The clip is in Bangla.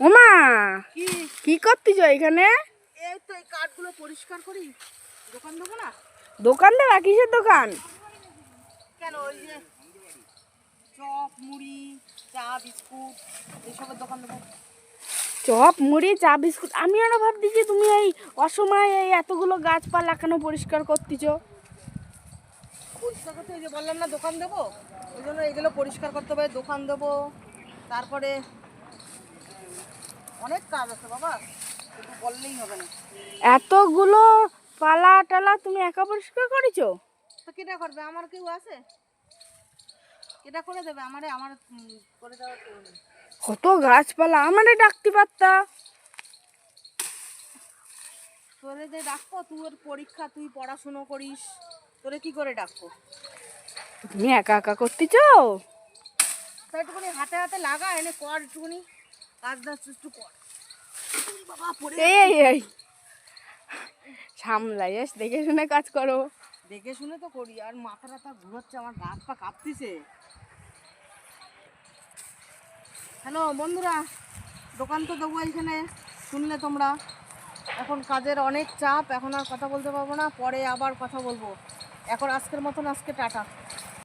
ওমা কি? করতেছ এখানে? এই তো এই কাঠগুলো পরিষ্কার করি। দোকান দেবো না? দোকান দেবা? কিসের দোকান? কেন ওই যে চপ মুড়ি চা বিস্কুট এসবের দোকান দেবো। চপ মুড়ি চা বিস্কুট। আমি আরও যে তুমি এই অসময়ে এই এতগুলো গাছপালা কেন পরিষ্কার করতেছ? পরিষ্কার করতে ওই যে বললাম না দোকান দেবো? ওই জন্য এগুলো পরিষ্কার করতে হবে দোকান দেবো। তারপরে অনেক কাজ আছে বাবা শুধু বললেই হবে না। এতগুলো পালা টালা তুমি একা পরিষ্কার করেছ? তো কেটা করবে? আমার কেউ আছে? কেটা করে দেবে? আমারে আমার করে দেওয়ার কেউ নেই। কত গাছপালা আমারে ডাকতে পারতা? তোরে যে ডাকবো তোর পরীক্ষা তুই পড়াশুনো করিস তোরে কি করে ডাকবো? তুমি একা একা করতেছো তো একটুখানি হাতে হাতে লাগা এনে কর একটুখানি। কাজ দাজ একটু কর। বাবা পড়ে এই এই সামলাই এস দেখে শুনে কাজ করো। দেখে শুনে তো করি আর মাথা টাথা ঘুরোচ্ছে আমার গা হাত পা কাঁপতিছে। হ্যালো বন্ধুরা দোকান তো দেবো এখানে শুনলে তোমরা। এখন কাজের অনেক চাপ এখন আর কথা বলতে পারব না পরে আবার কথা বলব। এখন আজকের মতন আজকে টাটা।